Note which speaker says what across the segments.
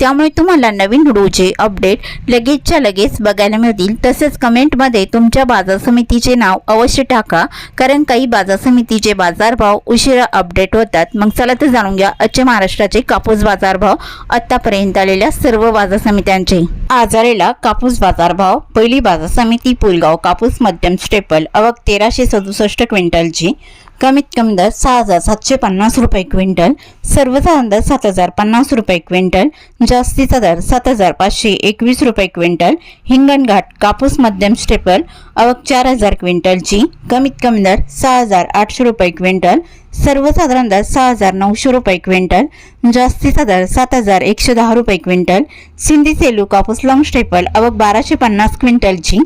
Speaker 1: त्यामुळे तुम्हाला नवीन व्हिडिओचे अपडेट लगेचच्या लगेच बघायला मिळतील. तसेच कमेंटमध्ये तुमच्या बाजार समितीचे नाव अवश्य टाका कारण काही बाजार समितीचे बाजारभाव उशिरा अपडेट होतात. मग चला तर जाणून घ्या आजचे महाराष्ट्राचे कापूस बाजारभाव आतापर्यंत आलेल्या सर्व बाजार समित्यांचे. आज आलेला कापूस बाजारभाव पहिली बाजार समिती पुलगाव कापूस मध्यम स्टेपल अवक तेराशे सदुसष्ट क्विंटलची कमीत कमी दर सहा हजार सातशे पन्नास रुपये क्विंटल सर्वसाधारण दर सात हजार पन्नास रुपये क्विंटल जास्तीचा दर सात हजार पाचशे एकवीस रुपये क्विंटल हिंगणघाट कापूस मध्यम स्टेपल अवक चार हजार क्विंटलची कमीत कमी दर सहा हजार आठशे रुपये क्विंटल सर्वसाधारण दर सहा हजार नऊशे रुपये क्विंटल जास्तीचा दर सात हजार एकशे दहा रुपये क्विंटल सिंधी सेलू कापूस लॉंग स्टेपल अवक बाराशे पन्नास क्विंटलची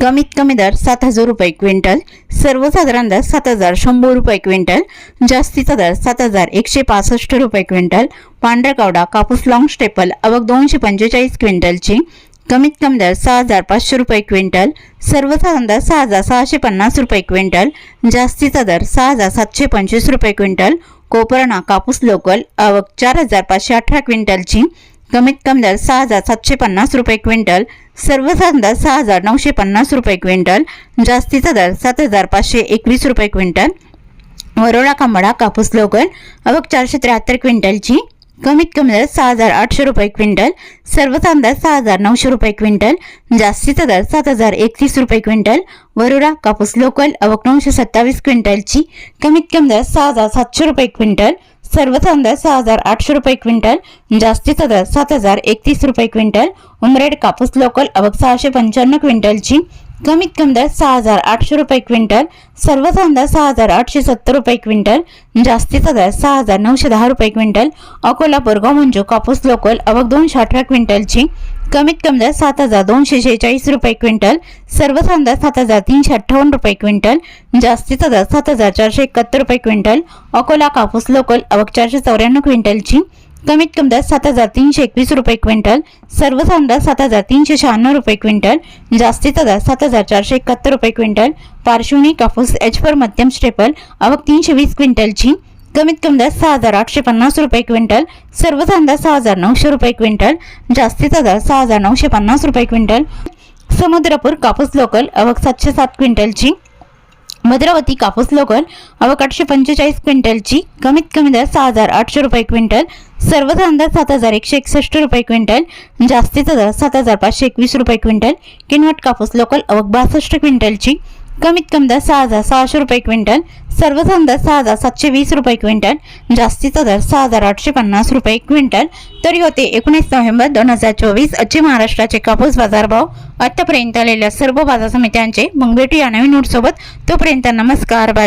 Speaker 1: कमीत कमी दर सात हजार रुपये क्विंटल सर्वसाधारण दर सात हजार शंभर रुपये क्विंटल जास्तीचा दर सात हजार एकशे पासष्ट रुपये क्विंटल पांढरकावडा कापूस लॉंग स्टेपल अवघ दोनशे पंचेचाळीस क्विंटलची कमीत कमी दर सहा हजार पाचशे रुपये क्विंटल सर्वसाधारण दर सहा हजार सहाशे पन्नास रुपये क्विंटल जास्तीचा दर सहा हजार सातशे पंचवीस रुपये क्विंटल कोपरणा कापूस लोकल आवक चार हजार पाचशे अठरा क्विंटलची कमीत कमी दर सहा हजार सातशे पन्नास रुपये क्विंटल सर्वसाधारण दर सहा हजार नऊशे पन्नास रुपये क्विंटल जास्तीचा दर सात हजार पाचशे एकवीस रुपये क्विंटल वरोडा कांबडा कापूस लोकल अवघ चारशे त्र्याहत्तर क्विंटलची कमीत कमी दर सहा हजार आठशे रुपये क्विंटल सर्व दर सहा हजार नऊशे रुपये क्विंटल जास्तीचा दर सात हजार एकतीस रुपये क्विंटल वरुडा कापूस लोकल अवक नऊशे सत्तावीस क्विंटलची कमीत कमी दर सहा हजार सातशे रुपये क्विंटल सर्व दर सहा हजार आठशे रुपये क्विंटल जास्तीचा दर सात हजार एकतीस रुपये क्विंटल उमरेड कापूस लोकल अवक सहाशे पंच्याण्णव क्विंटलची कमीत कमी दर सहा हजार आठशे रुपये क्विंटल सर्वसाधारण दर सहा हजार आठशे सत्तर रुपये क्विंटल जास्तीचा दर सहा हजार नऊशे दहा रुपये क्विंटल अकोला बोरगाव मंजू कापूस लोकल अवक दोनशे अठरा क्विंटलची कमीत कमी दर सात हजार दोनशे शेहेचाळीस रुपये क्विंटल सर्वसाधारण दर सात हजार तीनशे अठ्ठावन्न रुपये क्विंटल जास्तीचा दर सात हजार चारशे एकाहत्तर रुपये क्विंटल अकोला कापूस लोकल अवक चारशे चौऱ्याण्णव क्विंटलची कमीत कमी दर सात हजार तीनशे एकवीस रुपये क्विंटल सर्वसाधारण दर सात हजार तीनशे शहाण्णव रुपये क्विंटल जास्तीचा दर सात हजार चारशे एकाहत्तर रुपये क्विंटल पार्श्वनी कापूस एच फॉर मध्यम स्टेपल अवक तीनशे वीस क्विंटलची कमीत कमी दर सहा हजार आठशे पन्नास रुपये क्विंटल सर्वसाधारण दर सहा हजार नऊशे रुपये क्विंटल जास्तीचा दर सहा हजार नऊशे पन्नास रुपये क्विंटल. समुद्रपूर कापूस लोकल अवक सातशे सात क्विंटलची भद्रावती कापूस लोकल अवक आठशे पंचेचाळीस क्विंटलची कमीत कमी दर सहा हजार आठशे रुपये क्विंटल सर्वसाधारण दर सात हजार एकशे एकसष्ट रुपये क्विंटल जास्तीचा दर सात हजार पाचशे एकवीस रुपये क्विंटल किनवट कापूस लोकल अवक बासष्ट क्विंटलची कमीत कमी दर सहा हजार सहाशे रुपये क्विंटल सर्वसाधारण दर सहा हजार सातशे वीस रुपये क्विंटल जास्तीचा दर सहा हजार आठशे पन्नास रुपये क्विंटल. तरी होते एकोणीस नोव्हेंबर दोन हजार चोवीस आजचे महाराष्ट्राचे कापूस बाजारभाव. आतापर्यंत आलेल्या सर्व बाजार समित्यांचे मग भेटूया नवीन नोटसोबत तोपर्यंत नमस्कार बाय.